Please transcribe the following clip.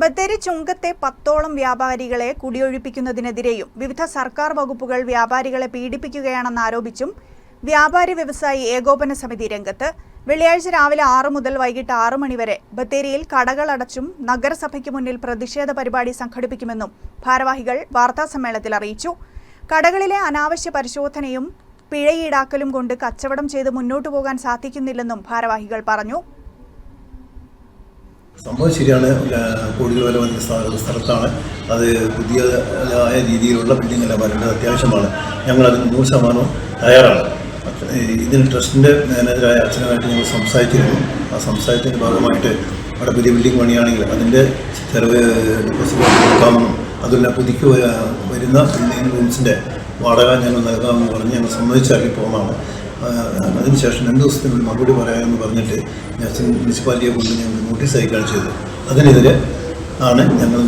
ബത്തേരി ചുങ്കത്തെ പത്തോളം വ്യാപാരികളെ കുടിയൊഴിപ്പിക്കുന്നതിനെതിരെയും വിവിധ സർക്കാർ വകുപ്പുകൾ വ്യാപാരികളെ പീഡിപ്പിക്കുകയാണെന്നാരോപിച്ചും വ്യാപാരി വ്യവസായി ഏകോപന സമിതി രംഗത്ത് വെള്ളിയാഴ്ച രാവിലെ ആറ് മുതൽ വൈകിട്ട് ആറ് മണിവരെ ബത്തേരിയിൽ കടകളടച്ചും നഗരസഭയ്ക്ക് മുന്നിൽ പ്രതിഷേധ പരിപാടി സംഘടിപ്പിക്കുമെന്നും ഭാരവാഹികൾ വാർത്താസമ്മേളനത്തിൽ അറിയിച്ചു. കടകളിലെ അനാവശ്യ പരിശോധനയും പിഴ ഈടാക്കലും കൊണ്ട് കച്ചവടം ചെയ്ത് മുന്നോട്ടു പോകാൻ സാധിക്കുന്നില്ലെന്നും ഭാരവാഹികൾ പറഞ്ഞു. സംഭവം ശരിയാണ്. കോഴികൾ വില വന്ന സ്ഥ- സ്ഥലത്താണ്. അത് പുതിയതായ രീതിയിലുള്ള ബിൽഡിംഗ് എല്ലാം വരേണ്ടത് അത്യാവശ്യമാണ്. ഞങ്ങൾ അതിന് നൂറ് ശതമാനവും തയ്യാറാണ്. ഇതിന് ട്രസ്റ്റിന്റെ മാനേജറായ അച്ഛനുമായിട്ട് ഞങ്ങൾ സംസാരിച്ചിരുന്നു. ആ സംസാരത്തിന്റെ ഭാഗമായിട്ട് അവിടെ പുതിയ ബിൽഡിംഗ് പണിയാണെങ്കിൽ അതിന്റെ ചെലവ് കൊടുക്കാമെന്നും അതുമല്ല പുതുക്കി വരുന്ന ബിൽഡിംഗ് റൂംസിന്റെ വാടക ഞങ്ങൾ നൽകാമെന്ന് പറഞ്ഞ് ഞങ്ങൾ സമ്മതിച്ചാക്കി പോകുന്നതാണ് അതിനുശേഷം രണ്ട് ദിവസത്തിനുള്ളിൽ മറുപടി പറയാമെന്ന് പറഞ്ഞിട്ട് ഞാൻ മുനിസിപ്പാലിറ്റിയെ കൊണ്ട് ഞങ്ങൾ നോട്ടീസ് അയക്കുകയാണ് ചെയ്തത്. അതിനെതിരെ ആണ് ഞങ്ങൾ